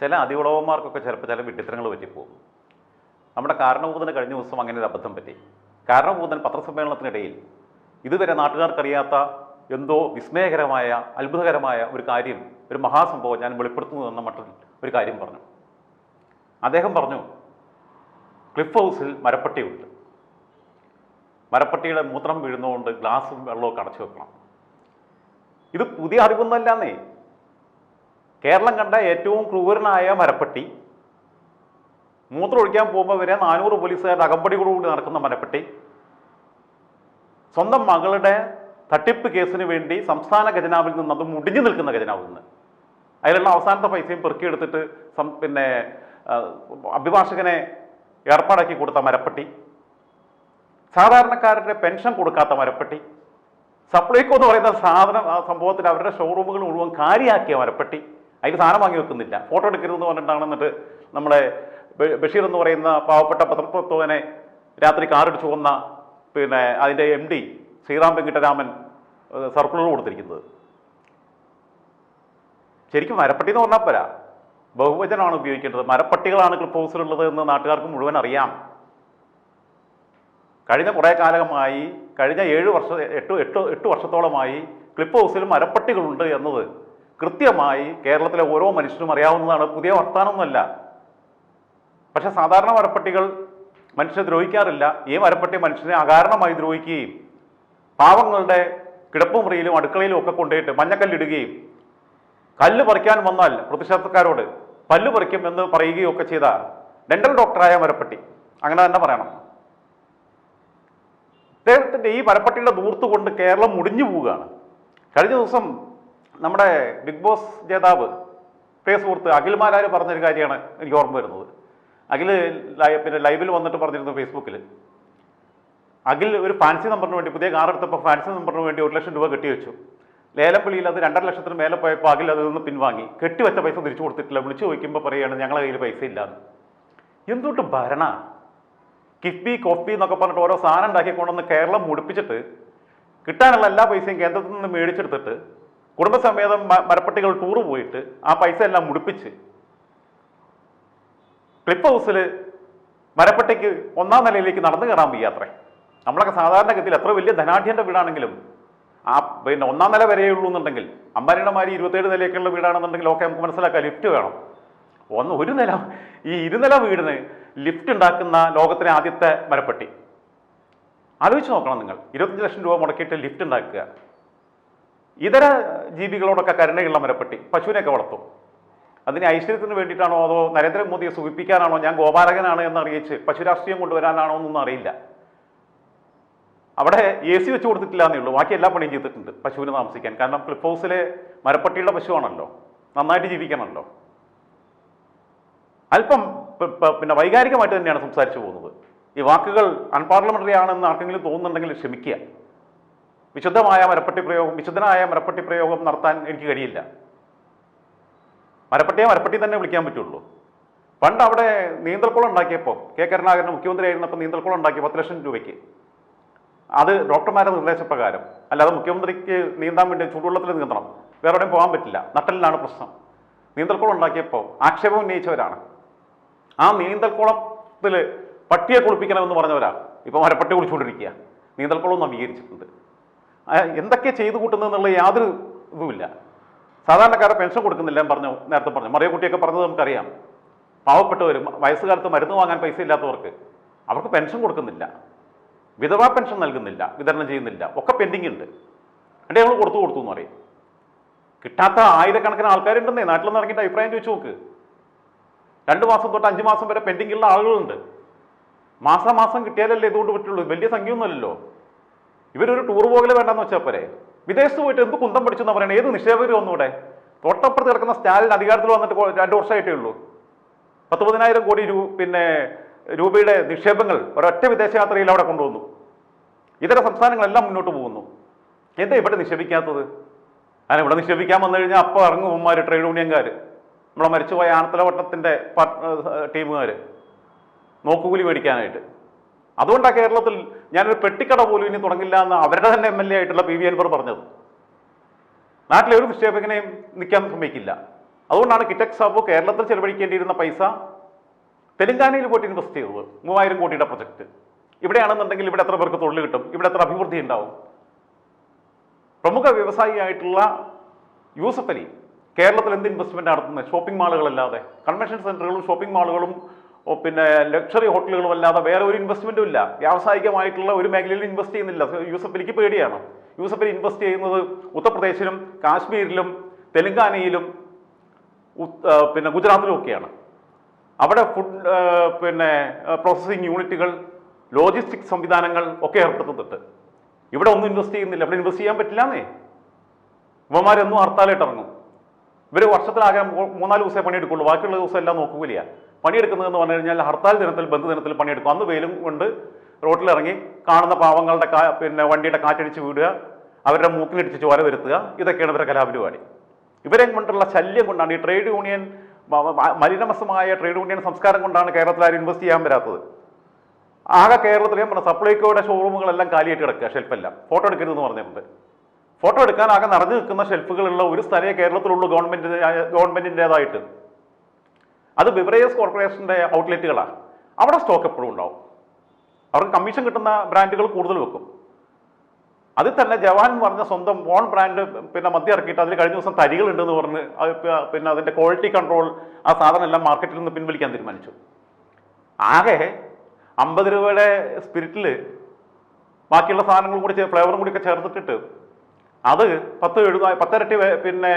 ചില അതികുളവന്മാർക്കൊക്കെ ചിലപ്പോൾ ചില വിഡിത്തരങ്ങൾ പറ്റിപ്പോകും. നമ്മുടെ കാരണഭൂതന് കഴിഞ്ഞ ദിവസം അങ്ങനെ ഒരു അബദ്ധം പറ്റി. കാരണഭൂതൻ പത്രസമ്മേളനത്തിനിടയിൽ ഇതുവരെ നാട്ടുകാർക്കറിയാത്ത എന്തോ വിസ്മയകരമായ അത്ഭുതകരമായ ഒരു കാര്യം ഒരു മഹാസംഭവം ഞാൻ വെളിപ്പെടുത്തുന്നു എന്ന മട്ടിൽ ഒരു കാര്യം പറഞ്ഞു. അദ്ദേഹം പറഞ്ഞു ക്ലിഫ് ഹൗസിൽ മരപ്പട്ടിയുണ്ട്. മരപ്പട്ടിയുടെ മൂത്രം വീഴുന്നതുകൊണ്ട് ഗ്ലാസും വെള്ളമൊക്കെ അടച്ചു വെക്കണം. ഇത് പുതിയ അറിവൊന്നുമല്ലാന്നേ കേരളം കണ്ട ഏറ്റവും ക്രൂരനായ മരപ്പെട്ടി. മൂത്രം ഒഴിക്കാൻ പോകുമ്പോൾ വരെ നാനൂറ് പോലീസുകാരുടെ അകമ്പടികളോടുകൂടി നടക്കുന്ന മരപ്പെട്ടി. സ്വന്തം മകളുടെ തട്ടിപ്പ് കേസിന് വേണ്ടി സംസ്ഥാന ഖജനാവിൽ നിന്ന് അത് മുടിഞ്ഞു നിൽക്കുന്ന ഖജനാവിൽ നിന്ന് അതിലുള്ള അവസാനത്തെ പൈസയും പെറുക്കിയെടുത്തിട്ട് സം പിന്നെ അഭിഭാഷകനെ ഏർപ്പാടാക്കി കൊടുത്ത മരപ്പെട്ടി. സാധാരണക്കാരുടെ പെൻഷൻ കൊടുക്കാത്ത മരപ്പെട്ടി. സപ്ലൈകോ എന്ന് പറയുന്ന സാധനം സംഭവത്തിൽ അവരുടെ ഷോറൂമുകൾ മുഴുവൻ കാര്യമാക്കിയ മരപ്പട്ടി. അതിന് സാധനം വാങ്ങി വെക്കുന്നില്ല. ഫോട്ടോ എടുക്കരുതെന്ന് പറഞ്ഞിട്ടാണ് എന്നിട്ട് നമ്മളെ ബഷീർ എന്ന് പറയുന്ന പാവപ്പെട്ട പത്രപ്രവർത്തകനെ രാത്രി കാറിടിച്ചു കൊന്ന പിന്നെ അതിന്റെ M D Sriram Venkitaraman circular കൊടുത്തിരിക്കുന്നത്. ശരിക്കും മരപ്പട്ടി എന്ന് പറഞ്ഞാൽ പോരാ. ബഹുവചനമാണ് ഉപയോഗിക്കേണ്ടത്. മരപ്പട്ടികളാണ് ക്ലിപ്പ് ഹൗസിലുള്ളത് എന്ന് നാട്ടുകാർക്ക് മുഴുവൻ അറിയാം. കഴിഞ്ഞ കുറേ കാലമായി കഴിഞ്ഞ ഏഴ് വർഷ എട്ട് എട്ട് എട്ട് വർഷത്തോളമായി ക്ലിപ്പ് ഹൗസിൽ മരപ്പട്ടികളുണ്ട് എന്നത് കൃത്യമായി കേരളത്തിലെ ഓരോ മനുഷ്യനും അറിയാവുന്നതാണ്. പുതിയ വർത്താനമൊന്നുമല്ല പക്ഷെ സാധാരണ മരപ്പട്ടികൾ മനുഷ്യനെ ദ്രോഹിക്കാറില്ല. ഈ മരപ്പട്ടി മനുഷ്യനെ അകാരണമായി ദ്രോഹിക്കുകയും പാവങ്ങളുടെ കിടപ്പുമുറിയിലും അടുക്കളയിലും ഒക്കെ കൊണ്ടുപോയിട്ട് മഞ്ഞക്കല്ലിടുകയും കല്ല് പറിക്കാൻ വന്നാൽ പ്രതിഷേധക്കാരോട് പല്ലു പറിക്കും എന്ന് പറയുകയും ഒക്കെ ചെയ്ത ഡെന്റൽ ഡോക്ടറായ മരപ്പട്ടി അങ്ങനെ തന്നെ പറയണം. അദ്ദേഹത്തിന്റെ ഈ മരപ്പട്ടിയുടെ ദൂർത്ത് കൊണ്ട് കേരളം മുടിഞ്ഞു പോവുകയാണ്. കഴിഞ്ഞ ദിവസം നമ്മുടെ ബിഗ് ബോസ് ജേതാവ് പ്രിയ സുഹൃത്ത് അഖിൽ പറഞ്ഞൊരു കാര്യമാണ് എനിക്ക് ഓർമ്മ വരുന്നത്. അഖിൽ പിന്നെ ലൈവിൽ വന്നിട്ട് പറഞ്ഞിരുന്നു ഫേസ്ബുക്കിൽ അഖിൽ ഒരു ഫാൻസി നമ്പറിന് വേണ്ടി പുതിയ കാർ എടുത്തപ്പോൾ ഫാൻസി നമ്പറിന് വേണ്ടി ഒരു ലക്ഷം രൂപ കെട്ടി വെച്ചു. ലേലം വിളിയിൽ അത് രണ്ടര ലക്ഷത്തിന് മേലെ പോയപ്പോൾ അഖിൽ അതിൽ നിന്ന് പിൻവാങ്ങി. കെട്ടിവെച്ച പൈസ തിരിച്ചു കൊടുത്തിട്ടില്ല. വിളിച്ചു ചോദിക്കുമ്പോൾ പറയുകയാണ് ഞങ്ങളെ കയ്യിൽ പൈസ ഇല്ലാന്ന് എന്തുകൊണ്ട് ഭരണ. കിഫ്ബി കോഫി എന്നൊക്കെ പറഞ്ഞിട്ട് ഓരോ സാധനം ഉണ്ടാക്കി കൊണ്ടുവന്ന് കേരളം മുടിപ്പിച്ചിട്ട് കിട്ടാനുള്ള എല്ലാ പൈസയും കേന്ദ്രത്തിൽ നിന്ന് മേടിച്ചെടുത്തിട്ട് കുടുംബസമേതം മരപ്പട്ടികൾ ടൂറ് പോയിട്ട് ആ പൈസ എല്ലാം മുടിപ്പിച്ച് ക്ലിപ്പ് ഹൗസിൽ മരപ്പട്ടിക്ക് ഒന്നാം നിലയിലേക്ക് നടന്നു കയറാൻ വയ്യാത്രേ നമ്മളൊക്കെ സാധാരണഗതിയിൽ എത്ര വലിയ ധനാഢ്യന്റെ വീടാണെങ്കിലും ആ പിന്നെ ഒന്നാം നില വരെയേ ഉള്ളൂ എന്നുണ്ടെങ്കിൽ അമ്പാനിയുടെ മാതിരി ഇരുപത്തേഴ് നിലയൊക്കെയുള്ള വീടാണെന്നുണ്ടെങ്കിൽ ഒക്കെ നമുക്ക് മനസ്സിലാക്കാം ലിഫ്റ്റ് വേണം. ഒന്ന് ഒരു നില ഈ ഇരുനില വീടിന് ലിഫ്റ്റ് ഉണ്ടാക്കുന്ന ലോകത്തിലെ ആദ്യത്തെ മരപ്പട്ടി. ആലോചിച്ച് നോക്കണം നിങ്ങൾ. ഇരുപത്തഞ്ച് ലക്ഷം രൂപ മുടക്കിയിട്ട് ലിഫ്റ്റ് ഉണ്ടാക്കുക. ഇതര ജീവികളോടൊക്കെ കരുണയുള്ള മരപ്പെട്ടി പശുവിനെയൊക്കെ വളർത്തും. അതിന് ഐശ്വര്യത്തിന് വേണ്ടിയിട്ടാണോ അതോ നരേന്ദ്രമോദിയെ സൂചിപ്പിക്കാനാണോ ഞാൻ ഗോപാലകനാണ് എന്ന് അറിയിച്ച് പശു രാഷ്ട്രീയം കൊണ്ടുവരാനാണോ എന്നൊന്നും അറിയില്ല. അവിടെ എ സി വെച്ച് കൊടുത്തിട്ടില്ല എന്നേ ഉള്ളൂ. ബാക്കി എല്ലാ പണിയും ചെയ്തിട്ടുണ്ട് പശുവിന് താമസിക്കാൻ. കാരണം ക്ലിഫ് ഹൗസിലെ മരപ്പട്ടിയുടെ പശുവാണല്ലോ. നന്നായിട്ട് ജീവിക്കണമല്ലോ. അല്പം പിന്നെ വൈകാരികമായിട്ട് തന്നെയാണ് സംസാരിച്ചു പോകുന്നത്. ഈ വാക്കുകൾ അൺപാർലമെന്ററി ആണെന്ന് ആർക്കെങ്കിലും തോന്നുന്നുണ്ടെങ്കിൽ ക്ഷമിക്കുക. വിശുദ്ധമായ മരപ്പട്ടി പ്രയോഗം വിശുദ്ധനായ മരപ്പട്ടി പ്രയോഗം നടത്താൻ എനിക്ക് കഴിയില്ല. മരപ്പട്ടിയെ മരപ്പട്ടി തന്നെ വിളിക്കാൻ പറ്റുള്ളൂ. പണ്ട് അവിടെ നീന്തൽക്കുളം ഉണ്ടാക്കിയപ്പോൾ കെ കരുണാകരൻ മുഖ്യമന്ത്രി ആയിരുന്നപ്പോൾ നീന്തൽക്കുളം ഉണ്ടാക്കി പത്ത് ലക്ഷം രൂപയ്ക്ക്. അത് ഡോക്ടർമാരുടെ നിർദ്ദേശപ്രകാരം അല്ലാതെ മുഖ്യമന്ത്രിക്ക് നീന്താൻ വേണ്ടി ചൂടുവെള്ളത്തിൽ നീന്തണം വേറെ എവിടെയും പോകാൻ പറ്റില്ല. നട്ടലിലാണ് പ്രശ്നം. നീന്തൽക്കുളം ഉണ്ടാക്കിയപ്പോൾ ആക്ഷേപം ഉന്നയിച്ചവരാണ്. ആ നീന്തൽക്കുളത്തിൽ പട്ടിയെ കുളിപ്പിക്കണമെന്ന് പറഞ്ഞവരാണ് ഇപ്പോൾ മരപ്പട്ടി കുളിച്ചുകൊണ്ടിരിക്കുക. നീന്തൽക്കുളം ഒന്ന് അംഗീകരിച്ചിട്ടുണ്ട്. എന്തൊക്കെ ചെയ്തു കൂട്ടുന്നതെന്നുള്ള യാതൊരു ഇതുമില്ല. സാധാരണക്കാരെ പെൻഷൻ കൊടുക്കുന്നില്ല പറഞ്ഞു നേരത്തെ പറഞ്ഞു. മറിയക്കുട്ടിയൊക്കെ പറഞ്ഞത് നമുക്കറിയാം. പാവപ്പെട്ടവർ വയസ്സുകാലത്ത് മരുന്ന് വാങ്ങാൻ പൈസ ഇല്ലാത്തവർക്ക് അവർക്ക് പെൻഷൻ കൊടുക്കുന്നില്ല. വിധവാ പെൻഷൻ നൽകുന്നില്ല വിതരണം ചെയ്യുന്നില്ല. ഒക്കെ പെൻഡിങ് ഉണ്ട്. എന്നിട്ട് ഞങ്ങൾ കൊടുത്തു കൊടുത്തു എന്ന് പറയും. കിട്ടാത്ത ആയിരക്കണക്കിന് ആൾക്കാരുണ്ടെന്നേ. നാട്ടിലൊന്ന് ഇറങ്ങിയിട്ട് അഭിപ്രായം ചോദിച്ചു നോക്ക്. രണ്ട് മാസം തൊട്ട് അഞ്ച് മാസം വരെ പെൻഡിങ്ങുള്ള ആളുകളുണ്ട്. മാസം മാസം കിട്ടിയാലല്ലേ ഇതുകൊണ്ട് പറ്റുള്ളൂ. വലിയ സംഖ്യയൊന്നുമല്ലല്ലോ. ഇവരൊരു ടൂർ പോകൽ വേണ്ടെന്ന് വെച്ചാൽ പോരെ? വിദേശത്ത് പോയിട്ട് എന്ത് കുന്തം പഠിച്ചു എന്ന് പറയണേ? ഏത് നിക്ഷേപകരും ഒന്നുകൂടെ തൊട്ടപ്പുറത്ത് കിടക്കുന്ന സ്റ്റാലിൻ അധികാരത്തിൽ വന്നിട്ട് രണ്ടു വർഷമായിട്ടേ ഉള്ളൂ. പത്ത് പതിനായിരം കോടി രൂ പിന്നെ രൂപയുടെ നിക്ഷേപങ്ങൾ ഒരൊറ്റ വിദേശയാത്രയിൽ അവിടെ കൊണ്ടുവന്നു. ഇതര സംസ്ഥാനങ്ങളെല്ലാം മുന്നോട്ട് പോകുന്നു. എന്താ ഇവിടെ നിക്ഷേപിക്കാത്തത്? അങ്ങനെ ഇവിടെ നിക്ഷേപിക്കാൻ വന്നു കഴിഞ്ഞാൽ അപ്പോൾ ഇറങ്ങും ഉമ്മാർ ട്രേഡ് യൂണിയൻകാർ നമ്മളെ മരിച്ചുപോയ ആനത്തലവട്ടത്തിന്റെ ടീമുകാർ നോക്കുകൂലി മേടിക്കാനായിട്ട്. അതുകൊണ്ടാണ് കേരളത്തിൽ ഞാനൊരു പെട്ടിക്കട പോലും ഇനി തുടങ്ങില്ല എന്ന് അവരുടെ തന്നെ എം എൽ എ ആയിട്ടുള്ള പി വി അൻവർ പറഞ്ഞത്. നാട്ടിലെ ഒരു നിക്ഷേപകനെയും നിൽക്കാൻ സമ്മതിക്കില്ല അതുകൊണ്ടാണ് കിറ്റക് സാബു കേരളത്തിൽ ചെലവഴിക്കേണ്ടിയിരുന്ന പൈസ തെലങ്കാനയിൽ പോയിട്ട് ഇൻവെസ്റ്റ് ചെയ്തത്. മൂവായിരം കോടിയുടെ പ്രൊജക്ട് ഇവിടെയാണെന്നുണ്ടെങ്കിൽ ഇവിടെ എത്ര പേർക്ക് തൊഴിൽ കിട്ടും? ഇവിടെ എത്ര അഭിവൃദ്ധി ഉണ്ടാവും? പ്രമുഖ വ്യവസായിയായിട്ടുള്ള യൂസഫ് അലി കേരളത്തിൽ എന്ത് ഇൻവെസ്റ്റ്മെന്റ് നടത്തുന്നത് ഷോപ്പിംഗ് മാളുകളല്ലാതെ കൺവെൻഷൻ സെന്ററുകളും ഷോപ്പിംഗ് മാളുകളും പിന്നെ ലക്ഷറി ഹോട്ടലുകളും അല്ലാതെ വേറെ ഒരു ഇൻവെസ്റ്റ്മെന്റും ഇല്ല. വ്യാവസായികമായിട്ടുള്ള ഒരു മേഖലയിൽ ഇൻവെസ്റ്റ് ചെയ്യുന്നില്ല. യൂസഫ് എനിക്ക് പേടിയാണ്. യൂസഫ് ഇൻവെസ്റ്റ് ചെയ്യുന്നത് ഉത്തർപ്രദേശിലും കാശ്മീരിലും തെലങ്കാനയിലും പിന്നെ ഗുജറാത്തിലും ഒക്കെയാണ്. അവിടെ ഫുഡ് പിന്നെ പ്രോസസ്സിംഗ് യൂണിറ്റുകൾ ലോജിസ്റ്റിക് സംവിധാനങ്ങൾ ഒക്കെ ഏർപ്പെടുത്തുന്നുണ്ട്. ഇവിടെ ഒന്നും ഇൻവെസ്റ്റ് ചെയ്യുന്നില്ല. ഇവിടെ ഇൻവെസ്റ്റ് ചെയ്യാൻ പറ്റില്ലാന്നേ. ഇവന്മാരൊന്നും ഹർത്താലായിട്ട് ഇറങ്ങും. ഇവർ വർഷത്തിലാകെ മൂന്നാൽ ദിവസമേ പണിയെടുക്കുള്ളൂ. ബാക്കിയുള്ള ദിവസം എല്ലാം നോക്കുകയില്ല. പണിയെടുക്കുന്നതെന്ന് പറഞ്ഞു കഴിഞ്ഞാൽ ഹർത്താൽ ദിനത്തിൽ ബന്ധു ദിനത്തിൽ പണിയെടുക്കും. അന്ന് വെയിലും കൊണ്ട് റോട്ടിലിറങ്ങി കാണുന്ന പാവങ്ങളുടെ കാ പിന്നെ വണ്ടിയുടെ കാറ്റടിച്ച് വീടുക അവരുടെ മൂക്കിലിടിച്ച് ചോര വരുത്തുക ഇതൊക്കെയാണ് ഇവരുടെ കലാപരിപാടി. ഇവരെ കൊണ്ടുള്ള ശല്യം കൊണ്ടാണ് ഈ ട്രേഡ് യൂണിയൻ മലിനമസമായ ട്രേഡ് യൂണിയൻ സംസ്കാരം കൊണ്ടാണ് കേരളത്തിൽ ആരും ഇൻവെസ്റ്റ് ചെയ്യാൻ വരാത്തത്. ആകെ കേരളത്തിൽ സപ്ലൈക്കോയുടെ ഷോറൂമുകളെല്ലാം കാലിയായിട്ട് കിടക്കുക ഷെൽഫെല്ലാം. ഫോട്ടോ എടുക്കരുതെന്ന് പറഞ്ഞിട്ടുണ്ട്. ഫോട്ടോ എടുക്കാൻ ആകെ നിറഞ്ഞു നിൽക്കുന്ന ഷെൽഫുകളുള്ള ഒരു സ്ഥലേ കേരളത്തിലുള്ളൂ ഗവൺമെന്റ് ഗവൺമെന്റിന്റെതായിട്ട്. അത് ബിവറേജസ് കോർപ്പറേഷന്റെ ഔട്ട്ലെറ്റുകളാണ് അവിടെ സ്റ്റോക്ക് എപ്പോഴും ഉണ്ടാവും. അവർക്ക് കമ്മീഷൻ കിട്ടുന്ന ബ്രാൻഡുകൾ കൂടുതൽ വെക്കും. അതിൽ തന്നെ ജവാൻ എന്ന് പറഞ്ഞ സ്വന്തം ഓൺ ബ്രാൻഡ് പിന്നെ മദ്യം ഇറക്കിയിട്ട് അതിൽ കഴിഞ്ഞ ദിവസം തരികൾ ഉണ്ടെന്ന് പറഞ്ഞ് പിന്നെ അതിന്റെ ക്വാളിറ്റി കൺട്രോൾ ആ സാധനം എല്ലാം മാർക്കറ്റിൽ നിന്ന് പിൻവലിക്കാൻ തീരുമാനിച്ചു. ആകെ അമ്പത് രൂപയുടെ സ്പിരിറ്റിൽ ബാക്കിയുള്ള സാധനങ്ങളും കൂടി ഫ്ലേവറും കൂടിയൊക്കെ ചേർത്തിട്ടിട്ട് അത് പത്ത് എഴുപത് പത്തരട്ടി പിന്നെ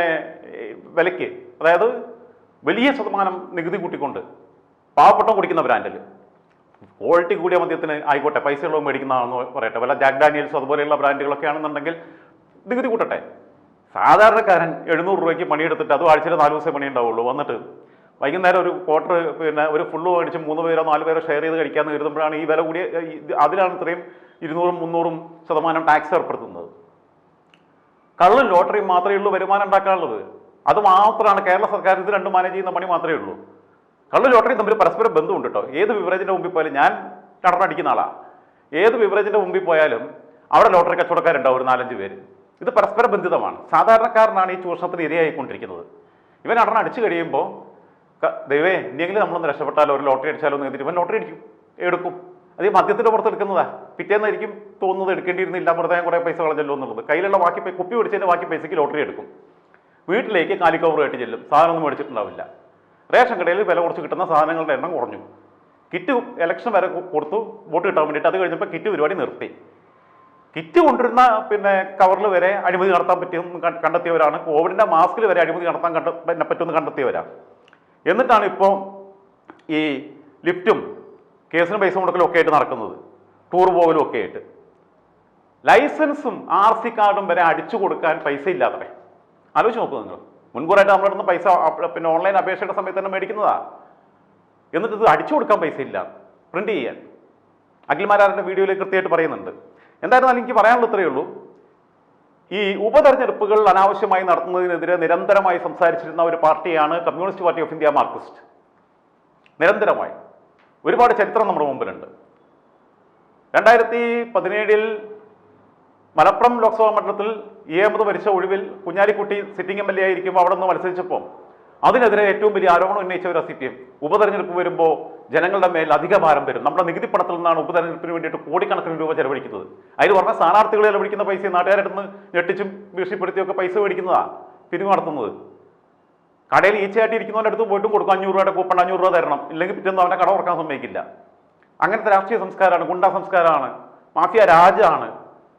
വിലയ്ക്ക് അതായത് വലിയ ശതമാനം നികുതി കൂട്ടിക്കൊണ്ട് പാവപ്പെട്ടം കുടിക്കുന്ന ബ്രാൻഡിൽ ക്വാളിറ്റി കൂടിയ മദ്യത്തിന് ആയിക്കോട്ടെ പൈസകളും മേടിക്കുന്നതാണെന്ന് പറയട്ടെ വല്ല ജാക്ക് ഡാനിയൽസ് അതുപോലെയുള്ള ബ്രാൻഡുകളൊക്കെ ആണെന്നുണ്ടെങ്കിൽ നികുതി കൂട്ടട്ടെ. സാധാരണക്കാരൻ എഴുന്നൂറ് രൂപയ്ക്ക് പണിയെടുത്തിട്ട് അത് ആഴ്ചയിൽ നാല് ദിവസമേ പണി ഉണ്ടാവുള്ളൂ വന്നിട്ട് വൈകുന്നേരം ഒരു ക്വാർട്ടർ പിന്നെ ഒരു ഫുള്ള് മേടിച്ച് മൂന്ന് പേരോ നാല് പേരോ ഷെയർ ചെയ്ത് കഴിക്കാമെന്ന് കരുതുമ്പോഴാണ് ഈ വില കൂടിയ അതിലാണ് ഇത്രയും ഇരുന്നൂറും മുന്നൂറും ശതമാനം ടാക്സ് ഏർപ്പെടുത്തുന്നത്. കള്ളും ലോട്ടറിയും മാത്രമേ ഉള്ളൂ വരുമാനം ഉണ്ടാക്കാനുള്ളത്. അത് മാത്രമാണ് കേരള സർക്കാർ ഇത് രണ്ടും മാനേജ് ചെയ്യുന്ന പണി മാത്രമേ ഉള്ളൂ. കള്ളു ലോട്ടറി തമ്മിൽ പരസ്പരം ബന്ധമുണ്ട് കേട്ടോ ഏത് ബിവറേജിന്റെ മുമ്പിൽ പോയാലും ഞാൻ രണ്ടെണ്ണം അടിക്കുന്ന ആളാ. ഏത് ബിവറേജിന്റെ മുമ്പിൽ പോയാലും അവിടെ ലോട്ടറി കച്ചവടക്കാരുണ്ടാവും ഒരു നാലഞ്ച് പേര്. ഇത് പരസ്പര ബന്ധിതമാണ്. സാധാരണക്കാരനാണ് ഈ ചൂഷണത്തിന് ഇരയായിക്കൊണ്ടിരിക്കുന്നത്. ഇവൻ അടർന്ന് അടിച്ചു കഴിയുമ്പോൾ ദൈവേ ഇനിയെങ്കിലും നമ്മളൊന്ന് രക്ഷപ്പെട്ടാലോ ഒരു ലോട്ടറി അടിച്ചാലോ എന്ന് കരുതിയിട്ട് ഇവൻ ലോട്ടറി അടിക്കും എടുക്കും. അത് ഈ മദ്യത്തിന്റെ പുറത്ത് എടുക്കുന്നതാ പിറ്റേന്നായിരിക്കും തോന്നുന്നത് എടുക്കേണ്ടിയിരുന്നില്ല വെറുതെ കുറേ പൈസ കളഞ്ഞല്ലോ എന്നുള്ളത്. കയ്യിലുള്ള ബാക്കി കുപ്പി പിടിച്ചതിന്റെ ബാക്കി പൈസയ്ക്ക് ലോട്ടറി എടുക്കും. വീട്ടിലേക്ക് കാലിക്കവറുമായിട്ട് ചെല്ലും. സാധനമൊന്നും മേടിച്ചിട്ടുണ്ടാവില്ല. റേഷൻ കടയിൽ വില കുറച്ച് കിട്ടുന്ന സാധനങ്ങളുടെ എണ്ണം കുറഞ്ഞു. കിറ്റ് ഇലക്ഷൻ വരെ കൊടുത്തു വോട്ട് കിട്ടാൻ വേണ്ടിയിട്ട്. അത് കഴിഞ്ഞപ്പോൾ കിറ്റ് പരിപാടി നിർത്തി. കിറ്റ് കൊണ്ടിരുന്ന പിന്നെ കവറിൽ വരെ അഴിമതി നടത്താൻ പറ്റിയെന്ന് കണ്ടെത്തിയവരാണ്. കോവിഡിന്റെ മാസ്കിൽ വരെ അഴിമതി നടത്താൻ കണ്ട പറ്റുമെന്ന് കണ്ടെത്തിയവരാണ് എന്നിട്ടാണ് ഇപ്പോൾ ഈ ലിഫ്റ്റും കേസിന് പൈസ മുടക്കലും ഒക്കെ ആയിട്ട് നടക്കുന്നത്. ടൂർ പോകലും ഒക്കെ ആയിട്ട്. ലൈസൻസും ആർ സി കാർഡും വരെ അടിച്ചു കൊടുക്കാൻ പൈസ ഇല്ലാത്തവരെ. ആലോചിച്ച് നോക്കൂ നിങ്ങൾ. മുൻകൂറായിട്ട് നമ്മുടെ പൈസ പിന്നെ ഓൺലൈൻ അപേക്ഷയുടെ സമയത്ത് തന്നെ മേടിക്കുന്നതാ. എന്നിട്ട് ഇത് അടിച്ചു കൊടുക്കാൻ പൈസ ഇല്ല. പ്രിന്റ് ചെയ്യാൻ. അഖിൽമാരാറിന്റെ വീഡിയോയിൽ കൃത്യമായിട്ട് പറയുന്നുണ്ട്. എന്തായിരുന്നാലും എനിക്ക് പറയാനുള്ള ഇത്രയേ ഉള്ളൂ. ഈ ഉപതെരഞ്ഞെടുപ്പുകൾ അനാവശ്യമായി നടത്തുന്നതിനെതിരെ നിരന്തരമായി സംസാരിച്ചിരുന്ന ഒരു പാർട്ടിയാണ് Communist Party of India Marxist. നിരന്തരമായി. ഒരുപാട് ചരിത്രം നമ്മുടെ മുമ്പിലുണ്ട്. രണ്ടായിരത്തി പതിനേഴിൽ മലപ്പുറം ലോക്സഭാ മണ്ഡലത്തിൽ അഹമ്മദ് മരിച്ച ഒഴിവിൽ Kunhalikutty sitting M L A ആയിരിക്കുമ്പോൾ അവിടെ നിന്ന് മത്സരിച്ചപ്പോൾ അതിനെതിരെ ഏറ്റവും വലിയ ആരോപണം ഉന്നയിച്ചവരാ സി പി എം ഉപതെരഞ്ഞെടുപ്പ് വരുമ്പോൾ ജനങ്ങളുടെ മേൽ അധിക ഭാരം വരും. നമ്മുടെ നികുതി പണത്തിൽ നിന്നാണ് ഉപതെരഞ്ഞെടുപ്പിന് വേണ്ടിയിട്ട് കോടിക്കണക്കിന് രൂപ ചെലവഴിക്കുന്നത്. അതിൽ പറഞ്ഞ സ്ഥാനാർത്ഥികളെ ചെലവഴിക്കുന്ന പൈസ നാട്ടുകാരുടെ നിന്ന് ഞെട്ടിച്ചും ഭീഷണിപ്പെടുത്തിയൊക്കെ പൈസ മേടിക്കുന്നതാണ് പിരിവ് നടത്തുന്നത്. കടയിൽ ഈച്ചയായിട്ട് അടുത്ത് പോയിട്ടും കൊടുക്കും അഞ്ഞൂറ് രൂപയുടെ കൂപ്പൺ അഞ്ഞൂറ് രൂപ തരണം. ഇല്ലെങ്കിൽ പിറ്റേന്ന് അവന്റെ കട ഉറക്കാൻ സമ്മതിക്കില്ല. അങ്ങനത്തെ രാഷ്ട്രീയ സംസ്കാരമാണ് ഗുണ്ടാ സംസ്കാരമാണ് മാഫിയ രാജാണ്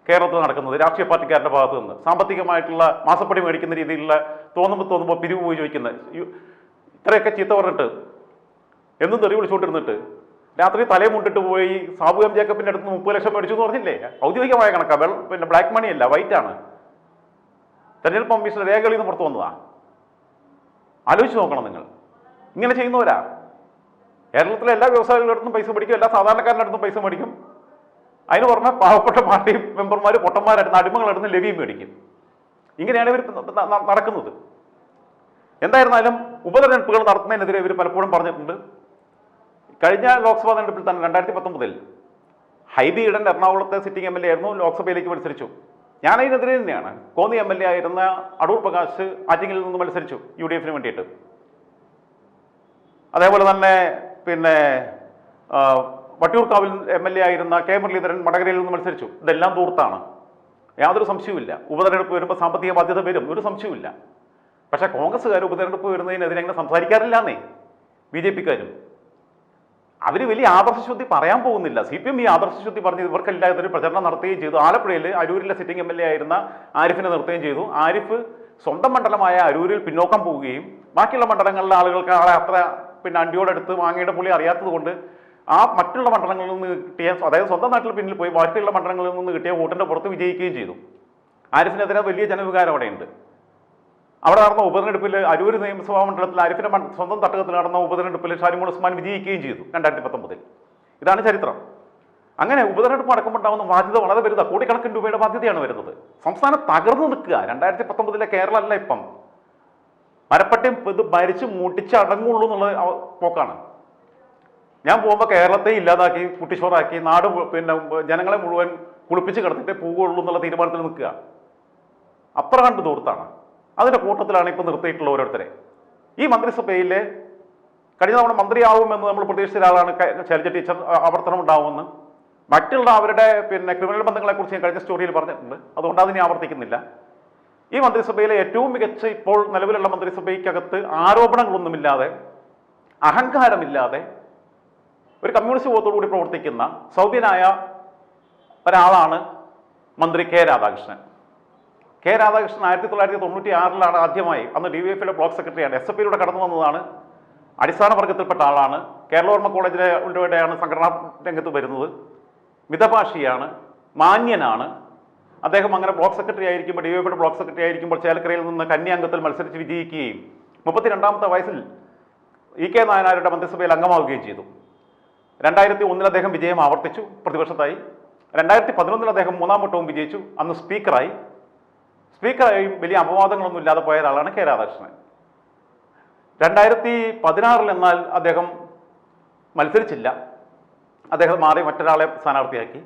കേരളത്തിൽ നടക്കുന്നത് രാഷ്ട്രീയ പാർട്ടിക്കാരുടെ ഭാഗത്തു നിന്ന്. സാമ്പത്തികമായിട്ടുള്ള മാസപ്പടി മേടിക്കുന്ന രീതിയിലുള്ള തോന്നുമ്പോൾ തോന്നുമ്പോൾ പിരിവ് പോയി ചോദിക്കുന്നത്. ഇത്രയൊക്കെ ചീത്ത പറഞ്ഞിട്ട് എന്നും തെറി വിളിച്ചുകൊണ്ടിരുന്നിട്ട് രാത്രി തലേ മുണ്ടിട്ട് പോയി സാബു എം ജേക്കബിന്റെ അടുത്ത് മുപ്പത് ലക്ഷം മേടിച്ചു എന്ന് പറഞ്ഞില്ലേ? ഔദ്യോഗികമായ കണക്കാണ് പിന്നെ ബ്ലാക്ക് മണിയല്ല വൈറ്റ് ആണ് തെരഞ്ഞെടുപ്പ് കമ്മീഷൻ രേഖകളിൽ നിന്ന് പുറത്തു വന്നതാ. ആലോചിച്ച് നോക്കണം നിങ്ങൾ. ഇങ്ങനെ ചെയ്യുന്നവരാ. കേരളത്തിലെ എല്ലാ വ്യവസായികളുടെ അടുത്തും പൈസ മേടിക്കും എല്ലാ സാധാരണക്കാരുടെ അടുത്തും പൈസ മേടിക്കും. അതിന് പുറമെ പാവപ്പെട്ട പാർട്ടി മെമ്പർമാർ പൊട്ടന്മാരായിരുന്നു അടിമകളടുത്ത് ലവിയും മേടിക്കും. ഇങ്ങനെയാണ് ഇവർ നടക്കുന്നത്. എന്തായിരുന്നാലും ഉപതെരഞ്ഞെടുപ്പുകൾ നടത്തുന്നതിനെതിരെ ഇവർ പലപ്പോഴും പറഞ്ഞിട്ടുണ്ട്. കഴിഞ്ഞ ലോക്സഭാ തെരഞ്ഞെടുപ്പിൽ തന്നെ രണ്ടായിരത്തി പത്തൊമ്പതിൽ ഹൈബി ഈഡൻ എറണാകുളത്തെ സിറ്റിംഗ് എം എൽ എ ആയിരുന്നു ലോക്സഭയിലേക്ക് മത്സരിച്ചു. ഞാനതിനെതിരെ തന്നെയാണ്. കോന്നി എം എൽ എ ആയിരുന്ന അടൂർ പ്രകാശ് ആറ്റിങ്ങിൽ നിന്ന് മത്സരിച്ചു യു ഡി എഫിന് വേണ്ടിയിട്ട്. അതേപോലെ തന്നെ പിന്നെ വട്ടിയൂർക്കാവിൽ എം എൽ എ ആയിരുന്ന കെ മുരളീധരൻ വടകരയിൽ നിന്ന് മത്സരിച്ചു. ഇതെല്ലാം ദൂർത്താണ്. യാതൊരു സംശയവുമില്ല. ഉപതെരഞ്ഞെടുപ്പ് വരുമ്പോൾ സാമ്പത്തിക ബാധ്യത വരും. ഒരു സംശയവുമില്ല. പക്ഷേ കോൺഗ്രസ്സുകാർ ഉപതെരഞ്ഞെടുപ്പ് വരുന്നതിനെതിരെ അങ്ങനെ സംസാരിക്കാറില്ല എന്നേ ബി ജെ പിക്കാരും. അവർ വലിയ ആദർശശുദ്ധി പറയാൻ പോകുന്നില്ല. സി പി എം ഈ ആദർശശുദ്ധി പറഞ്ഞ് ഇവർക്കെല്ലാം ഇതൊരു പ്രചരണം നടത്തുകയും ചെയ്തു. ആലപ്പുഴയിൽ അരൂരിലെ സിറ്റിംഗ് എം എൽ എ ആയിരുന്ന ആരിഫിനെ നിർത്തുകയും ചെയ്തു. ആരിഫ് സ്വന്തം മണ്ഡലമായ അരൂരിൽ പിന്നോക്കം പോവുകയും ബാക്കിയുള്ള മണ്ഡലങ്ങളിലെ ആളുകൾക്ക് ആളെ അത്ര പിന്നെ അണ്ടിയോടെടുത്ത് വാങ്ങിയുടെ പുള്ളി അറിയാത്തത് കൊണ്ട് ആ മറ്റുള്ള മണ്ഡലങ്ങളിൽ നിന്ന് കിട്ടിയ അതായത് സ്വന്തം നാട്ടിൽ പിന്നിൽ പോയി ബാക്കിയുള്ള മണ്ഡലങ്ങളിൽ നിന്ന് കിട്ടിയ വോട്ടിന്റെ പുറത്ത് വിജയിക്കുകയും ചെയ്തു. ആരിഫിനെതിരെ വലിയ ജനവികാരം അവിടെയുണ്ട്. അവിടെ നടന്ന ഉപതെരഞ്ഞെടുപ്പിൽ അരൂർ നിയമസഭാ മണ്ഡലത്തിൽ ആരിഫിന്റെ മണ്ഡ- സ്വന്തം തട്ടകത്തിൽ നടന്ന ഉപതെരഞ്ഞെടുപ്പിൽ ഷാരിമോൾ ഉസ്മാൻ വിജയിക്കുകയും ചെയ്തു രണ്ടായിരത്തി പത്തൊമ്പതിൽ ഇതാണ് ചരിത്രം. അങ്ങനെ ഉപതെരഞ്ഞെടുപ്പ് നടക്കുമ്പോണ്ടാവുന്ന ബാധ്യത വളരെ വലുതാണ് കോടിക്കണക്കിന് രൂപയുടെ ബാധ്യതയാണ് വരുന്നത്. സംസ്ഥാനം തകർന്നു നിൽക്കുക. രണ്ടായിരത്തി പത്തൊമ്പതിലെ കേരളം അല്ല ഇപ്പം. മരപ്പട്ടയും ഇത് ഭരിച്ച് മുട്ടിച്ച് അടങ്ങുള്ളൂ എന്നുള്ള പോക്കാണ്. ഞാൻ പോകുമ്പോൾ കേരളത്തെ ഇല്ലാതാക്കി കുട്ടിച്ചോറാക്കി നാട് പിന്നെ ജനങ്ങളെ മുഴുവൻ കുളിപ്പിച്ച് കിടത്തിട്ടേ പോവുകയുള്ളൂ എന്നുള്ള തീരുമാനത്തിൽ നിൽക്കുക. അത്ര കണ്ട് ദൂർത്താണ് അതിന്റെ കൂട്ടത്തിലാണ് ഇപ്പോൾ നിർത്തിയിട്ടുള്ള ഓരോരുത്തരെ. ഈ മന്ത്രിസഭയിലെ കഴിഞ്ഞ തവണ മന്ത്രിയാവുമെന്ന് നമ്മൾ പ്രതീക്ഷിച്ച ഒരാളാണ് ശൈലജ ടീച്ചർ ആവർത്തനം ഉണ്ടാവുമെന്ന്. മറ്റുള്ള അവരുടെ പിന്നെ ക്രിമിനൽ ബന്ധങ്ങളെക്കുറിച്ച് ഞാൻ കഴിഞ്ഞ സ്റ്റോറിയിൽ പറഞ്ഞിട്ടുണ്ട്. അതുകൊണ്ട് അതിനെ ആവർത്തിക്കുന്നില്ല. ഈ മന്ത്രിസഭയിലെ ഏറ്റവും മികച്ച ഇപ്പോൾ നിലവിലുള്ള മന്ത്രിസഭയ്ക്കകത്ത് ആരോപണങ്ങളൊന്നുമില്ലാതെ അഹങ്കാരമില്ലാതെ ഒരു കമ്മ്യൂണിസ്റ്റ് ബോധത്തോടു കൂടി പ്രവർത്തിക്കുന്ന സൗമ്യനായ ഒരാളാണ് മന്ത്രി കെ രാധാകൃഷ്ണൻ. കെ രാധാകൃഷ്ണൻ ആയിരത്തി തൊള്ളായിരത്തി തൊണ്ണൂറ്റി ആറിലാണ് ആദ്യമായി അന്ന് ഡി വി എഫിലെ ബ്ലോക്ക് സെക്രട്ടറിയാണ്. എസ് എഫ് ഐയിലൂടെ കടന്നു വന്നതാണ്. അടിസ്ഥാന വർഗത്തിൽപ്പെട്ട ആളാണ്. കേരളവർമ്മ കോളേജിലെ ഉള്ളവരുടെയാണ് സംഘടനാ രംഗത്ത് വരുന്നത്. മിതഭാഷിയാണ്. മാന്യനാണ്. അദ്ദേഹം അങ്ങനെ ബ്ലോക്ക് സെക്രട്ടറി ആയിരിക്കുമ്പോൾ ഡി വൈ എഫിയുടെ ബ്ലോക്ക് സെക്രട്ടറി ആയിരിക്കുമ്പോൾ ചേലക്കരയിൽ നിന്ന് കന്യാംഗത്തിൽ മത്സരിച്ച് വിജയിക്കുകയും മുപ്പത്തിരണ്ടാമത്തെ വയസ്സിൽ ഇ കെ നായനാരുടെ മന്ത്രിസഭയിൽ അംഗമാവുകയും ചെയ്തു. രണ്ടായിരത്തി ഒന്നിൽ അദ്ദേഹം വിജയം ആവർത്തിച്ചു പ്രതിപക്ഷത്തായി. രണ്ടായിരത്തി പതിനൊന്നിൽ അദ്ദേഹം മൂന്നാം വട്ടവും വിജയിച്ചു. അന്ന് സ്പീക്കറായി. സ്പീക്കറായും വലിയ അപവാദങ്ങളൊന്നും ഇല്ലാതെ പോയ ഒരാളാണ് കെ രാധാകൃഷ്ണൻ. രണ്ടായിരത്തി പതിനാറിൽ എന്നാൽ അദ്ദേഹം മത്സരിച്ചില്ല. അദ്ദേഹം മാറി മറ്റൊരാളെ സ്ഥാനാർത്ഥിയാക്കി.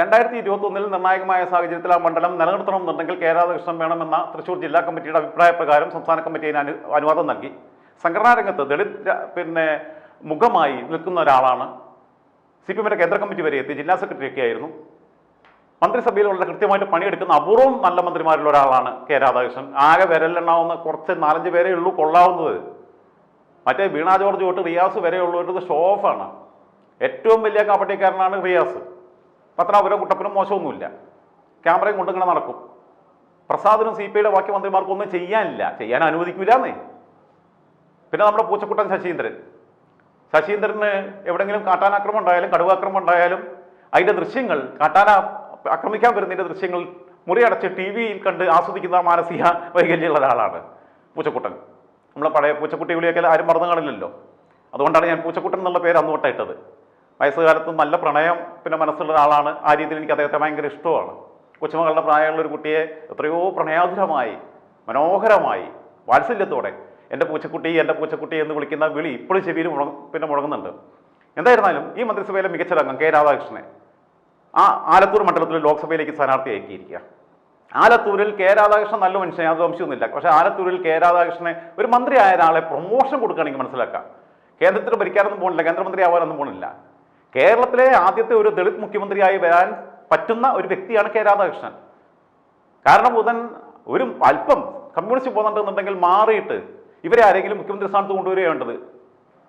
രണ്ടായിരത്തി ഇരുപത്തൊന്നിൽ നിർണായകമായ സാഹചര്യത്തിൽ ആ മണ്ഡലം നിലനിർത്തണമെന്നുണ്ടെങ്കിൽ കെ രാധാകൃഷ്ണൻ വേണമെന്ന തൃശൂർ ജില്ലാ കമ്മിറ്റിയുടെ അഭിപ്രായ പ്രകാരം സംസ്ഥാന കമ്മിറ്റി അതിന് അനുവാദം നൽകി. സംഘടനാ രംഗത്ത് ദളിത് പിന്നെ മുഖമായി നിൽക്കുന്ന ഒരാളാണ്. സി പി എമ്മിന്റെ കേന്ദ്ര കമ്മിറ്റി വരെ എത്തി. ജില്ലാ സെക്രട്ടറി ഒക്കെ ആയിരുന്നു. മന്ത്രിസഭയിൽ വളരെ കൃത്യമായിട്ട് പണിയെടുക്കുന്ന അപൂർവം നല്ല മന്ത്രിമാരിൽ ഒരാളാണ് കെ രാധാകൃഷ്ണൻ. ആകെ വിരലിലെണ്ണാവുന്ന കുറച്ച് നാലഞ്ച് പേരേ ഉള്ളൂ കൊള്ളാവുന്നത്. മറ്റേ വീണ ജോർജ് തൊട്ട് റിയാസ് വരെയുള്ളവരുടെ ഷോ ഓഫാണ് ഏറ്റവും വലിയ കാപ്പട്ടിക്കാരനാണ് റിയാസ്. പത്തനാപുരം കുട്ടപ്പനും മോശമൊന്നുമില്ല. ക്യാമറയും കൊണ്ടിങ്ങനെ നടക്കും. പ്രസാദിനും സി പി ഐയുടെ ബാക്കി മന്ത്രിമാർക്കും ഒന്നും ചെയ്യാനില്ല. ചെയ്യാൻ അനുവദിക്കില്ലെന്നേ പിന്നെ നമ്മുടെ പൂച്ചക്കുട്ടൻ ശശീന്ദ്രൻ. ശശീന്ദ്രന് എവിടെങ്കിലും കാട്ടാനാക്രമം ഉണ്ടായാലും കടുവാക്രമം ഉണ്ടായാലും അതിന്റെ ദൃശ്യങ്ങൾ കാട്ടാന ആക്രമിക്കാൻ വരുന്നതിന്റെ ദൃശ്യങ്ങൾ മുറിയടച്ച് ടി വിയിൽ കണ്ട് ആസ്വദിക്കുന്ന മാനസിക വൈകല്യമുള്ള ഒരാളാണ് പൂച്ചക്കുട്ടൻ. നമ്മളെ പഴയ പൂച്ചക്കുട്ടി വിളിയൊക്കെ ആരും മറന്നു കാണില്ലല്ലോ. അതുകൊണ്ടാണ് ഞാൻ പൂച്ചക്കുട്ടൻ എന്നുള്ള പേര് അന്ന് തൊട്ടേ ഇട്ടത് വയസ്സുകാലത്ത് നല്ല പ്രണയം പിന്നെ മനസ്സുള്ള ഒരാളാണ്. ആ രീതിയിൽ എനിക്ക് അദ്ദേഹത്തെ ഭയങ്കര ഇഷ്ടമാണ്. കൊച്ചുമകളുടെ പ്രായമുള്ള ഒരു കുട്ടിയെ എത്രയോ പ്രണയാതുരമായി മനോഹരമായി വാത്സല്യത്തോടെ എന്റെ പൂച്ചക്കുട്ടി എന്റെ പൂച്ചക്കുട്ടി എന്ന് വിളിക്കുന്ന വിളി ഇപ്പോഴും ചെവിയിൽ മുഴങ്ങ പിന്നെ മുഴങ്ങുന്നുണ്ട്. എന്തായിരുന്നാലും ഈ മന്ത്രിസഭയിലെ മികച്ച രംഗം കെ രാധാകൃഷ്ണനെ. ആ ആലത്തൂർ മണ്ഡലത്തിൽ ലോക്സഭയിലേക്ക് സ്ഥാനാർത്ഥിയാക്കിയിരിക്കുക ആലത്തൂരിൽ കെ രാധാകൃഷ്ണൻ നല്ല മനുഷ്യൻ അത് വംശമൊന്നുമില്ല പക്ഷേ ആലത്തൂരിൽ കെ രാധാകൃഷ്ണനെ ഒരു മന്ത്രിയായ ഒരാളെ പ്രൊമോഷൻ കൊടുക്കുകയാണെങ്കിൽ മനസ്സിലാക്കാം. കേന്ദ്രത്തിൽ ഭരിക്കാനൊന്നും പോകണില്ല കേന്ദ്രമന്ത്രി ആവാനൊന്നും പോകണില്ല കേരളത്തിലെ ആദ്യത്തെ ഒരു ദളിത് മുഖ്യമന്ത്രിയായി വരാൻ പറ്റുന്ന ഒരു വ്യക്തിയാണ് കെ രാധാകൃഷ്ണൻ. കാരണം ബുധൻ ഒരു അല്പം കമ്മ്യൂണിസ്റ്റ് പോകുന്നുണ്ടെന്നുണ്ടെങ്കിൽ മാറിയിട്ട് ഇവരെ ആരെങ്കിലും മുഖ്യമന്ത്രി സ്ഥാനത്ത് കൊണ്ടുവരികയാണ് വേണ്ടത്.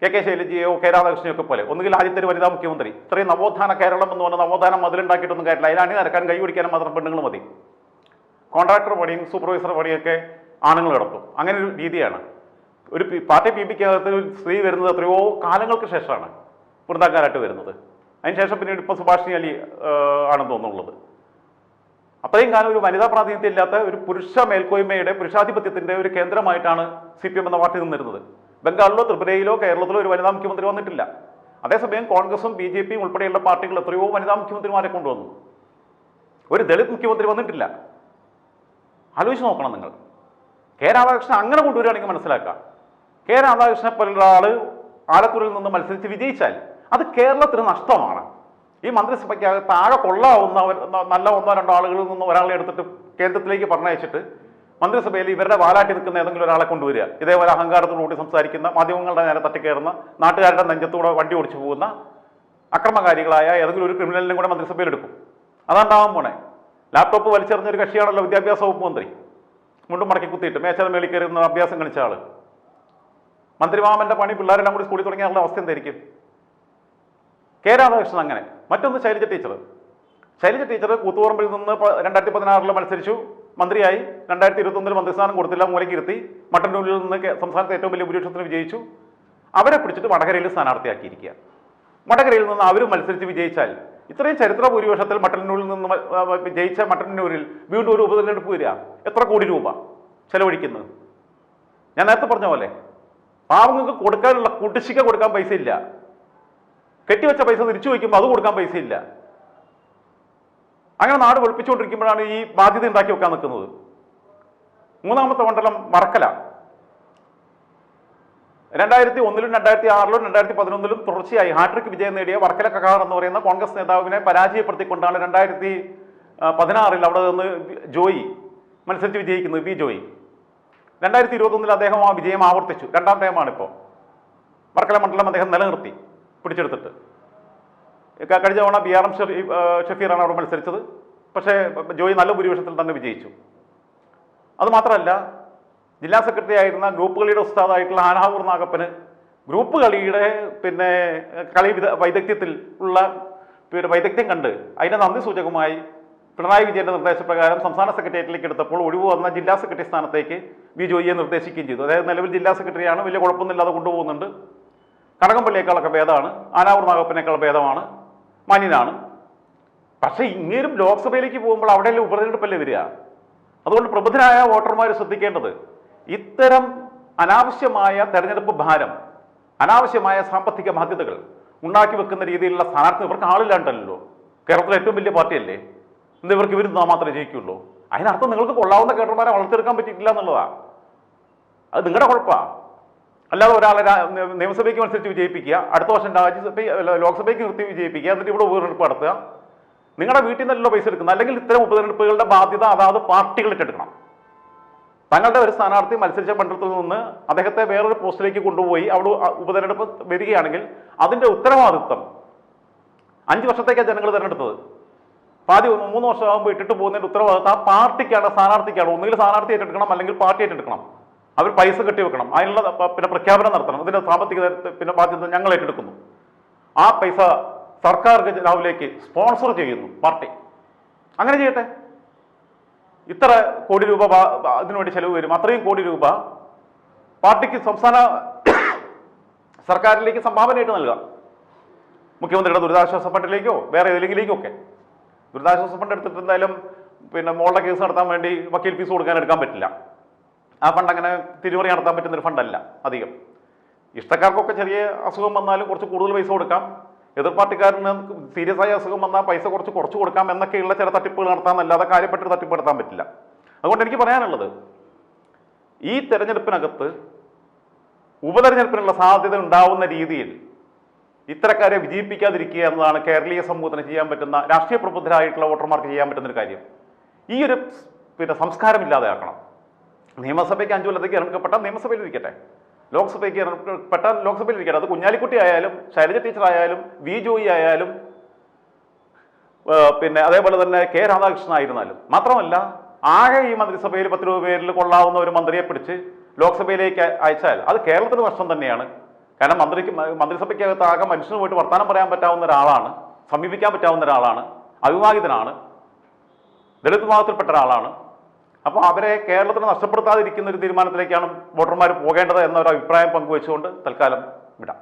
കെ കെ ശൈലജിയോ കെ രാധാകൃഷ്ണയൊക്കെ പോലെ. ഒന്നുകിൽ ആദ്യത്തെ വനിതാ മുഖ്യമന്ത്രി. ഇത്രയും നവോത്ഥാന കേരളം എന്ന് പറഞ്ഞ നവോത്ഥാനം മതിലുണ്ടാക്കിയിട്ടൊന്നും കാര്യമില്ല അതിന് അണിനിരക്കാൻ കൈ പിടിക്കാനും മാത്രം പെണ്ണുങ്ങൾ മതി. കോൺട്രാക്ടർ പണിയും സൂപ്പർവൈസർ പണിയൊക്കെ ആണുങ്ങൾ നടത്തും. അങ്ങനെ ഒരു രീതിയാണ്. ഒരു പാർട്ടി പി പിക്കകത്ത് സ്ത്രീ വരുന്നത് എത്രയോ കാലങ്ങൾക്ക് ശേഷമാണ് വൃന്ദാക്കാരായിട്ട് വരുന്നത്. അതിനുശേഷം പിന്നീട് ഇപ്പോൾ സുഭാഷിണി അലി ആണെന്ന് തോന്നുന്നുള്ളത്. അത്രയും കാലം ഒരു വനിതാ പ്രാതിനിധ്യം ഇല്ലാത്ത ഒരു പുരുഷ മേൽക്കോയ്മയുടെ പുരുഷാധിപത്യത്തിന്റെ ഒരു കേന്ദ്രമായിട്ടാണ് സി പി എം എന്ന പാർട്ടി നിന്നിരുന്നത്. ബംഗാളിലോ ത്രിപുരയിലോ കേരളത്തിലോ ഒരു വനിതാ മുഖ്യമന്ത്രി വന്നിട്ടില്ല. അതേസമയം കോൺഗ്രസും ബി ജെ പിയും ഉൾപ്പെടെയുള്ള പാർട്ടികൾ എത്രയോ വനിതാ മുഖ്യമന്ത്രിമാരെ കൊണ്ടുവന്നു. ഒരു ദളിത് മുഖ്യമന്ത്രി വന്നിട്ടില്ല. ആലോചിച്ച് നോക്കണം നിങ്ങൾ. കെ രാധാകൃഷ്ണൻ അങ്ങനെ കൊണ്ടുവരികയാണെങ്കിൽ മനസ്സിലാക്കാം കെ രാധാകൃഷ്ണനെ പോലുള്ള ആൾ ആലത്തൂരിൽ നിന്ന് മത്സരിച്ച് വിജയിച്ചാൽ അത് കേരളത്തിന് നഷ്ടമാണ്. ഈ മന്ത്രിസഭയ്ക്കകത്ത് ആകെ കൊള്ളാവുന്ന നല്ല ഒന്നോ രണ്ടോ ആളുകളിൽ നിന്ന് ഒരാളെ എടുത്തിട്ട് കേന്ദ്രത്തിലേക്ക് പറഞ്ഞയച്ചിട്ട് മന്ത്രിസഭയിൽ ഇവരുടെ വാലാട്ടി നിൽക്കുന്ന ഏതെങ്കിലും ഒരാളെ കൊണ്ടുവരിക. ഇതേപോലെ അഹങ്കാരത്തോടു കൂടി സംസാരിക്കുന്ന മാധ്യമങ്ങളുടെ നേരെ തട്ടിക്കയറുന്ന നാട്ടുകാരുടെ നെഞ്ചത്തൂടെ വണ്ടി ഓടിച്ചു പോകുന്ന അക്രമകാരികളായ ഏതെങ്കിലും ഒരു ക്രിമിനലിനും കൂടെ മന്ത്രിസഭയിൽ എടുക്കും. അതാണ്ടാവാൻ പോണേ. ലാപ്ടോപ്പ് വലിച്ചെറിഞ്ഞ ഒരു കക്ഷിയാണല്ലോ വിദ്യാഭ്യാസ വകുപ്പ് മന്ത്രി. മുണ്ടും മടക്കി കുത്തിയിട്ട് മേച്ചത് മേളിൽ കയറുന്ന അഭ്യാസം കളിച്ച ആൾ. മന്ത്രിമാമന്റെ പണി പിള്ളേരെല്ലാം കൂടി സ്കൂളിൽ തുടങ്ങിയാലുള്ള അവസ്ഥ എന്തായിരിക്കും? കെ രാധാകൃഷ്ണൻ അങ്ങനെ. മറ്റൊന്ന് ശൈലജ ടീച്ചർ ശൈലജ ടീച്ചർ കൂത്തുപറമ്പിൽ നിന്ന് രണ്ടായിരത്തി പതിനാറിൽ മത്സരിച്ചു. മന്ത്രിയായി രണ്ടായിരത്തി ഇരുപത്തൊന്നിൽ മന്ത്രിസ്ഥാനം കൊടുത്തില്ല മൂലക്കിരുത്തി മട്ടന്നൂരിൽ നിന്ന് സംസ്ഥാനത്ത് ഏറ്റവും വലിയ ഭൂരിപക്ഷത്തിന് വിജയിച്ചു. അവരെ പിടിച്ചിട്ട് വടകരയിൽ സ്ഥാനാർത്ഥിയാക്കിയിരിക്കുക. വടകരയിൽ നിന്ന് അവർ മത്സരിച്ച് വിജയിച്ചാൽ ഇത്രയും ചരിത്ര ഭൂരിപക്ഷത്തിൽ മട്ടന്നൂരിൽ നിന്ന് ജയിച്ച മട്ടന്നൂരിൽ വീണ്ടും ഒരു ഉപതെരഞ്ഞെടുപ്പ് വരിക. എത്ര കോടി രൂപ ചെലവഴിക്കുന്നത് ഞാൻ നേരത്തെ പറഞ്ഞ പോലെ പാവങ്ങൾക്ക് കൊടുക്കാനുള്ള കുടിശ്ശിക കൊടുക്കാൻ പൈസ ഇല്ല കെട്ടിവെച്ച പൈസ തിരിച്ചു വയ്ക്കുമ്പോൾ അത് കൊടുക്കാൻ പൈസ ഇല്ല അങ്ങനെ നാട് വെളുപ്പിച്ചുകൊണ്ടിരിക്കുമ്പോഴാണ് ഈ ബാധ്യത ഉണ്ടാക്കി വെക്കാൻ നിൽക്കുന്നത്. മൂന്നാമത്തെ മണ്ഡലം വർക്കല രണ്ടായിരത്തി ഒന്നിലും രണ്ടായിരത്തി ആറിലും രണ്ടായിരത്തി പതിനൊന്നിലും തുടർച്ചയായി ഹാട്രിക് വിജയം നേടിയ വർക്കല കക്കാർ എന്ന് പറയുന്ന കോൺഗ്രസ് നേതാവിനെ പരാജയപ്പെടുത്തിക്കൊണ്ടാണ് രണ്ടായിരത്തി പതിനാറിൽ അവിടെ നിന്ന് ജോയി മത്സരിച്ച് വിജയിക്കുന്നത് വി ജോയി. രണ്ടായിരത്തി ഇരുപത്തൊന്നിൽ അദ്ദേഹം ആ വിജയം ആവർത്തിച്ചു. രണ്ടാം ടൈമാണിപ്പോൾ വർക്കല മണ്ഡലം അദ്ദേഹം നിലനിർത്തി പിടിച്ചെടുത്തിട്ട്. കഴിഞ്ഞ തവണ ബി ആർ എം ഷഫീറാണ് അവിടെ മത്സരിച്ചത്. പക്ഷേ ജോയി നല്ല ഭൂരിപക്ഷത്തിൽ തന്നെ വിജയിച്ചു. അതുമാത്രമല്ല ജില്ലാ സെക്രട്ടറി ആയിരുന്ന ഗ്രൂപ്പ് കളിയുടെ ഉസ്താദായിട്ടുള്ള ആനാവൂർ നാഗപ്പന് ഗ്രൂപ്പ് കളിയുടെ പിന്നെ കളി വിദ വൈദഗ്ധ്യത്തിൽ ഉള്ള പിന്നെ വൈദഗ്ധ്യം കണ്ട് അതിന്റെ നന്ദി സൂചകമായി പിണറായി വിജയന്റെ നിർദ്ദേശപ്രകാരം സംസ്ഥാന സെക്രട്ടേറിയറ്റിലേക്ക് എടുത്തപ്പോൾ ഒഴിവ് വന്ന ജില്ലാ സെക്രട്ടറി സ്ഥാനത്തേക്ക് വി ജോയിയെ നിർദ്ദേശിക്കുകയും ചെയ്തു. അതായത് നിലവിൽ ജില്ലാ സെക്രട്ടറിയാണ് വലിയ കുഴപ്പമൊന്നുമില്ലാതെ കൊണ്ടുപോകുന്നുണ്ട്. കടകംപള്ളിയേക്കാളൊക്കെ ഭേദമാണ്. ആനാവൂർ നാഗപ്പനേക്കാൾ ഭേദമാണ്. മാന്യനാണ് പക്ഷേ ഇങ്ങേരും ലോക്സഭയിലേക്ക് പോകുമ്പോൾ അവിടെയല്ലേ ഉപതെരഞ്ഞെടുപ്പല്ലേ വരിക? അതുകൊണ്ട് പ്രബുദ്ധരായ വോട്ടർമാർ ശ്രദ്ധിക്കേണ്ടത് ഇത്തരം അനാവശ്യമായ തെരഞ്ഞെടുപ്പ് ഭാരം അനാവശ്യമായ സാമ്പത്തിക ബാധ്യതകൾ ഉണ്ടാക്കി വെക്കുന്ന രീതിയിലുള്ള സ്ഥാനാർത്ഥി ഇവർക്ക് ആളില്ലാണ്ടല്ലോ. കേരളത്തിലെ ഏറ്റവും വലിയ പാർട്ടിയല്ലേ. ഇന്ന് ഇവർക്ക് ഇവർ മാത്രമേ ജയിക്കുള്ളൂ അതിനർത്ഥം നിങ്ങൾക്ക് കൊള്ളാവുന്ന കേട്ടർമാരെ വളർത്തിയെടുക്കാൻ പറ്റിയിട്ടില്ല എന്നുള്ളതാണ് അത് നിങ്ങളുടെ കുഴപ്പമാണ് അല്ലാതെ ഒരാളെ നിയമസഭയ്ക്ക് മത്സരിച്ച് വിജയിപ്പിക്കുക അടുത്ത വർഷം രാജ്യസഭ ലോക്സഭയ്ക്ക് നിർത്തി വിജയിപ്പിക്കുക എന്നിട്ട് ഇവിടെ ഉപതെരഞ്ഞെടുപ്പ് നടത്തുക. നിങ്ങളുടെ വീട്ടിൽ നിന്നല്ലോ പൈസ എടുക്കുന്നത്. അല്ലെങ്കിൽ ഇത്തരം ഉപതെരഞ്ഞെടുപ്പുകളുടെ ബാധ്യത അതാത് പാർട്ടികൾ ഏറ്റെടുക്കണം. തങ്ങളുടെ ഒരു സ്ഥാനാർത്ഥി മത്സരിച്ച മണ്ഡലത്തിൽ നിന്ന് അദ്ദേഹത്തെ വേറൊരു പോസ്റ്റിലേക്ക് കൊണ്ടുപോയി അവിടെ ഉപതെരഞ്ഞെടുപ്പ് വരികയാണെങ്കിൽ അതിന്റെ ഉത്തരവാദിത്വം അഞ്ച് വർഷത്തേക്കാണ് ജനങ്ങൾ തിരഞ്ഞെടുത്തത്. പാതി മൂന്ന് വർഷമാകുമ്പോൾ ഇട്ടിട്ട് പോകുന്നതിന്റെ ഉത്തരവാദിത്വം ആ പാർട്ടിക്കാണ് സ്ഥാനാർത്ഥിക്കാണ്. ഒന്നുകിൽ സ്ഥാനാർത്ഥി ഏറ്റെടുക്കണം അല്ലെങ്കിൽ പാർട്ടി ഏറ്റെടുക്കണം. അവർ പൈസ കെട്ടി വെക്കണം. അതിനുള്ള പിന്നെ പ്രഖ്യാപനം നടത്തണം. ഇതിന്റെ സാമ്പത്തിക പിന്നെ ബാധ്യത ഞങ്ങൾ ഏറ്റെടുക്കുന്നു. ആ പൈസ സർക്കാർ ഖജനാവിലേക്ക് സ്പോൺസർ ചെയ്യുന്നു പാർട്ടി. അങ്ങനെ ചെയ്യട്ടെ. ഇത്ര കോടി രൂപ അതിനുവേണ്ടി ചെലവ് വരും. അത്രയും കോടി രൂപ പാർട്ടിക്ക് സംസ്ഥാന സർക്കാരിലേക്ക് സംഭാവനയായിട്ട് നൽകാം. മുഖ്യമന്ത്രിയുടെ ദുരിതാശ്വാസ ഫണ്ടിലേക്കോ വേറെ ഏതെങ്കിലേക്കോ ഒക്കെ. ദുരിതാശ്വാസ ഫണ്ട് എടുത്തിട്ട് എന്തായാലും പിന്നെ മോളുടെ കേസ് നടത്താൻ വേണ്ടി വക്കീൽ ഫീസ് കൊടുക്കാൻ എടുക്കാൻ പറ്റില്ല. ആ ഫണ്ട് അങ്ങനെ തിരിമറി നടത്താൻ പറ്റുന്നൊരു ഫണ്ടല്ല അധികം. ഇഷ്ടക്കാർക്കൊക്കെ ചെറിയ അസുഖം വന്നാലും കുറച്ച് കൂടുതൽ പൈസ കൊടുക്കാം. എതിർ പാർട്ടിക്കാരന് സീരിയസ് ആയ അസുഖം വന്നാൽ പൈസ കുറച്ച് കുറച്ച് കൊടുക്കാം എന്നൊക്കെയുള്ള ചില തട്ടിപ്പുകൾ നടത്താമെന്നല്ലാതെ കാര്യപ്പെട്ടൊരു തട്ടിപ്പ് നടത്താൻ പറ്റില്ല. അതുകൊണ്ട് എനിക്ക് പറയാനുള്ളത് ഈ തെരഞ്ഞെടുപ്പിനകത്ത് ഉപതെരഞ്ഞെടുപ്പിനുള്ള സാധ്യത ഉണ്ടാവുന്ന രീതിയിൽ ഇത്തരക്കാരെ വിജയിപ്പിക്കാതിരിക്കുക എന്നതാണ് കേരളീയ സമൂഹത്തിന് ചെയ്യാൻ പറ്റുന്ന രാഷ്ട്രീയ പ്രബുദ്ധരായിട്ടുള്ള വോട്ടർമാർക്ക് ചെയ്യാൻ പറ്റുന്ന ഒരു കാര്യം. ഈ ഒരു പിന്നെ സംസ്കാരം ഇല്ലാതെയാക്കണം. നിയമസഭയ്ക്ക് അഞ്ചു കൊല്ലത്തേക്ക് ഇറക്കപ്പെട്ട നിയമസഭയിൽ ഇരിക്കട്ടെ. ലോക്സഭയ്ക്ക് ഇറക്കപ്പെട്ട ലോക്സഭയിൽ ഇരിക്കട്ടെ. അത് കുഞ്ഞാലിക്കുട്ടി ആയാലും ശൈലജ ടീച്ചർ ആയാലും വി ജോയി ആയാലും പിന്നെ അതേപോലെ തന്നെ കെ രാധാകൃഷ്ണൻ ആയിരുന്നാലും. മാത്രമല്ല ആകെ ഈ മന്ത്രിസഭയിൽ പത്ത് രൂപ പേരിൽ കൊള്ളാവുന്ന ഒരു മന്ത്രിയെ പിടിച്ച് ലോക്സഭയിലേക്ക് അയച്ചാൽ അത് കേരളത്തിന് നഷ്ടം തന്നെയാണ്. കാരണം മന്ത്രിക്ക് മന്ത്രിസഭയ്ക്കകത്ത് ആകെ മനുഷ്യന് പോയിട്ട് വർത്തമാനം പറയാൻ പറ്റാവുന്ന ഒരാളാണ് സമീപിക്കാൻ പറ്റാവുന്ന ഒരാളാണ് അവിവാഹിതനാണ് ദളിത് വിഭാഗത്തിൽപ്പെട്ട ഒരാളാണ്. അപ്പോൾ അവരെ കേരളത്തിന് നഷ്ടപ്പെടുത്താതിരിക്കുന്ന ഒരു തീരുമാനത്തിലേക്കാണ് വോട്ടർമാർ പോകേണ്ടത് എന്ന ഒരു അഭിപ്രായം പങ്കുവെച്ചുകൊണ്ട് തൽക്കാലം വിടാം.